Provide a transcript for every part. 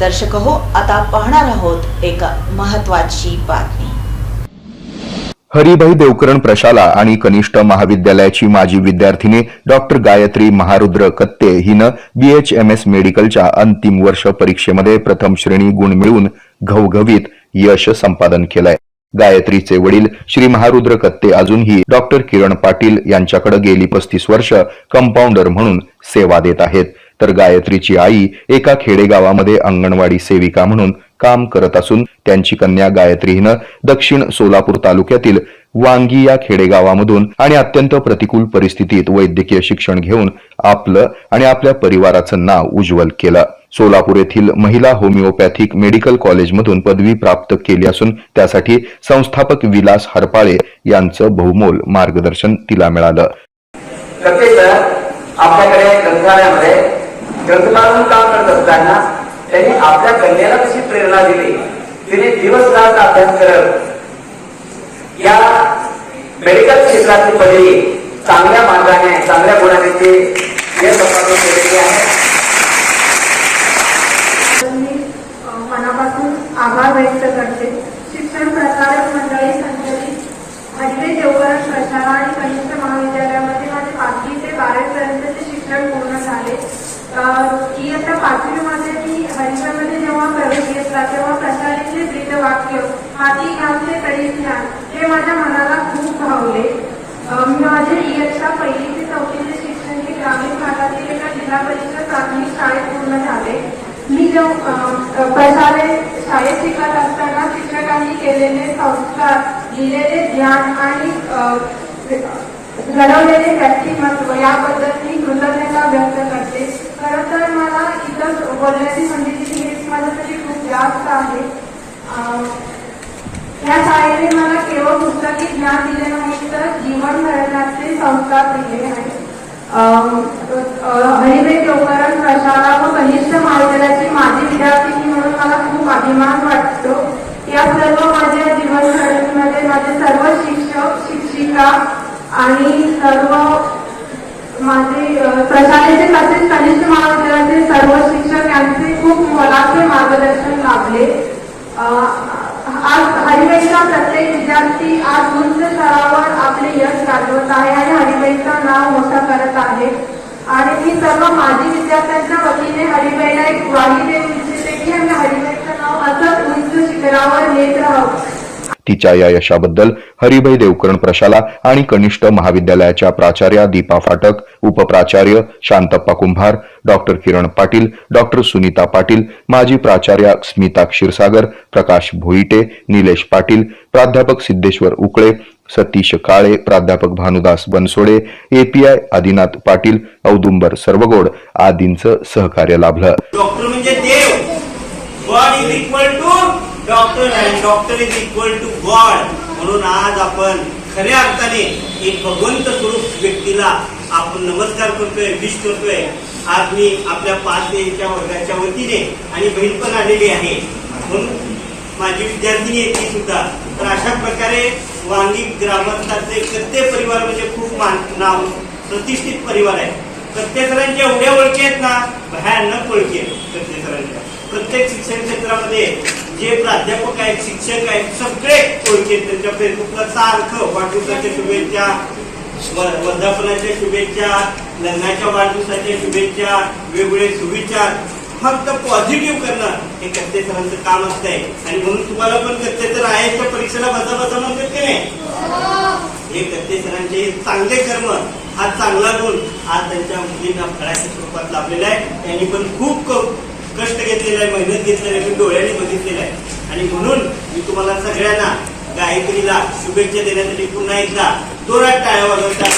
दर्शक हो आता पाहणार आहोत एक महत्वाची बातमी. हरिभाई देवकरण प्रशाला आणि कनिष्ठ महाविद्यालयाची माजी विद्यार्थिनी डॉक्टर गायत्री महारुद्र कत्ते हिनं बीएचएमएस मेडिकलच्या अंतिम वर्ष परीक्षेमध्ये प्रथम श्रेणी गुण मिळवून घवघवीत यश संपादन केलंय. गायत्रीचे वडील श्री महारुद्र कत्ते अजूनही डॉक्टर किरण पाटील यांच्याकडे गेली पस्तीस वर्ष कंपाऊंडर म्हणून सेवा देत आहेत. तर गायत्रीची आई एका खेडेगावामध्ये अंगणवाडी सेविका म्हणून काम करत असून त्यांची कन्या गायत्री हिनं दक्षिण सोलापूर तालुक्यातील वांगी या खेडेगावामधून आणि अत्यंत प्रतिकूल परिस्थितीत वैद्यकीय शिक्षण घेऊन आपलं आणि आपल्या परिवाराचं नाव उज्ज्वल केलं. सोलापूर येथील महिला होमिओपॅथिक मेडिकल कॉलेजमधून पदवी प्राप्त केली असून त्यासाठी संस्थापक विलास हरपाळे यांचं बहुमोल मार्गदर्शन तिला मिळालं. आपल्याकडे ग्रंथालयामध्ये ग्रंथपाल काम करत असताना त्यांनी आपल्या कन्याला कशी प्रेरणा दिली? तिने दिवस रात अभ्यास करत या मेडिकल क्षेत्रातली पदवी चांगल्या मार्गाने चांगल्या गुणाने ते या तपासून केलेली आहे. मनापासून आभार व्यक्त करते. शिक्षण प्रसारक मंडळी संचलित हरिवे देवकर प्रशाला आणि कनिष्ठ महाविद्यालयामध्ये माझे पाचवी ते बारावीपर्यंतचे शिक्षण पूर्ण की आता पाचवीमध्ये मी हरिवेमध्ये जेव्हा प्रवेश घेतला तेव्हा प्रशालेचे ब्रीद वाक्य हाती घालते तरी ज्ञान हे माझ्या मनाला खूप भावले. मी माझे इयत्ता पहिली ते चौथीचे शिक्षण हे ग्रामीण भागातील एका जिल्हा परिषद प्राथमिक शाळेत पूर्ण झाले. मी जेव्हा प्रसारे शाळेत शिकत असताना शिक्षकांनी केलेले संस्कार दिलेले ज्ञान आणि घडवलेले व्यक्तिमत्व याबद्दल मी कृतज्ञता व्यक्त करते. बोलण्याची संधी दिली हे माझ्यासाठी खूप जास्त आहे. या शाळेने मला केवळ पुस्तकी ज्ञान दिले नाही तर जीवन घडवण्याचे संस्कार दिले आहेत. हरिवे देवकरण प्रशाला व कनिष्ठ महाविद्यालयाची माझी विद्यार्थिनी म्हणून मला खूप अभिमान वाटतो. या सर्व माझ्या जीवन घडणीमध्ये माझे सर्व शिक्षक शिक्षिका आणि सर्व माझे प्रशालेचे तसेच कनिष्ठ महाविद्यालयाचे सर्व शिक्षक यांचे खूप मोलाचे मार्गदर्शन लाभले. आज हरिबाईचा प्रत्येक विद्यार्थी आज उंच स्तरावर आपले यश गाजवत आहे आणि हरिबाईचा नाव मोठा करत आहे. आणि मी सर्व माजी विद्यार्थ्यांच्या वतीने हरिबाईला एक ग्वाही देऊ इच्छिते की आम्ही हरिबाईचं नाव असंच उंच शिखरावर नेत राहू. तिच्या या यशाबद्दल हरिभाई देवकरण प्रशाला आणि कनिष्ठ महाविद्यालयाच्या प्राचार्या दीपा फाटक उपप्राचार्य शांतप्पा कुंभार डॉक्टर किरण पाटील डॉक्टर सुनीता पाटील माजी प्राचार्या स्मिता क्षीरसागर प्रकाश भोईटे निलेश पाटील प्राध्यापक सिद्धेश्वर उकळे सतीश काळे प्राध्यापक भानुदास बनसोडे एपीआय आदिनाथ पाटील औदुंबर सर्वगोड आदींचं सहकार्य लाभलं. Doctor equal to and doctor is equal to God. म्हणून आज आपण खऱ्या अर्थाने एक भगवंत स्वरूप व्यक्तीला आपण नमस्कार करतोय विश करतोय. आज मी आपल्या पाच देवीच्या वर्गाच्या वतीने आणि बहीण पण आलेली आहे. म्हणून माझी विद्यार्थिनी आहे ती सुद्धा. तर अशा प्रकारे वांगी ग्रामस्थांचे कत्ते परिवार म्हणजे खूप मान नाव प्रतिष्ठित परिवार आहे. प्रत्येकांच्या एवढ्या ओळखी आहेत ना? भयानक ओळखी आहेत प्रत्येकांच्या प्रत्येक शिक्षण क्षेत्रामध्ये जे प्राध्यापक आहेत शिक्षक आहेत सगळे ओळखी त्यांच्या फेसबुकला सारखं वाढदिवसाच्या शुभेच्छा वर्धापनाच्या शुभेच्छा लग्नाच्या वाढदिवसाच्या शुभेच्छा वेगवेगळे सुविचार फक्त पॉझिटिव्ह करणं हे कत्ते सरांचं काम असतंय. आणि म्हणून तुम्हाला पण कत्ते तर आहेच्या परीक्षेला बसा बसा म्हणतात की नाही? हे कत्ते सरांचे चांगले कर्म हा चांगला गुण आज त्यांच्या मुलींना फळाच्या स्वरूपात लाभलेला आहे. त्यांनी पण खूप कष्ट घेतलेला आहे मेहनत घेतलेली आहे मी डोळ्याने बघितलेला आहे. आणि म्हणून मी तुम्हाला सगळ्यांना गायत्रीला शुभेच्छा देण्यासाठी पुन्हा एकदा जोरात टाळ्या वाजवतात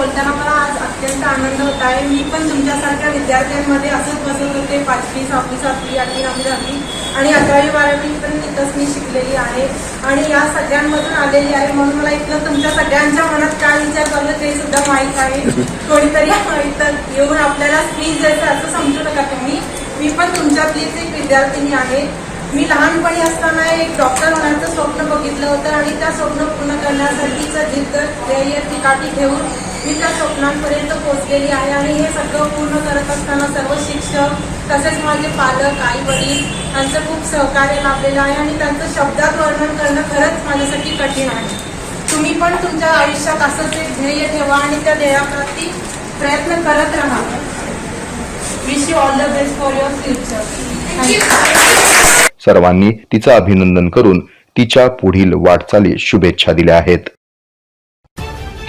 बोलताना मला आज अत्यंत आनंद होत आहे. मी पण तुमच्यासारख्या विद्यार्थ्यांमध्ये असंच बसत होते. पाचवी सहावी सातवी आठवी नववी दहावी. आणि अकरावी बारावी पण तिथंच मी शिकलेली आहे. आणि या सगळ्यांमधून आलेली आहे. म्हणून मला इथलं तुमच्या सगळ्यांच्या मनात काय विचार चाललं ते सुद्धा माहीत आहे. कोणीतरी इथं येऊन आपल्याला स्पीच द्यायचं असं समजू नका तुम्ही. मी पण तुमच्यातलीच एक विद्यार्थिनी आहे. मी लहानपणी असताना एक डॉक्टर होण्याचं स्वप्न बघितलं होतं आणि त्या स्वप्न पूर्ण करण्यासाठीचं जिद्द ध्येय तिकाटी ठेवून मी त्या स्वप्नांपर्यंत पोहोचलेली आहे आणि हे सगळं पूर्ण करत असताना सर्व शिक्षक तसेच माझे पालक आई वडील यांचं खूप सहकार्य लाभलेलं आहे आणि त्यांचं शब्दात वर्णन करणं खरंच माझ्यासाठी कठीण आहे. तुम्ही पण तुमच्या आयुष्यात असंच एक ध्येय ठेवा आणि त्या ध्येयाप्रती प्रयत्न करत राहा. Wish you all the best for your future सर्वांनी तिचं अभिनंदन करून तिच्या पुढील वाटचाली शुभेच्छा दिल्या आहेत.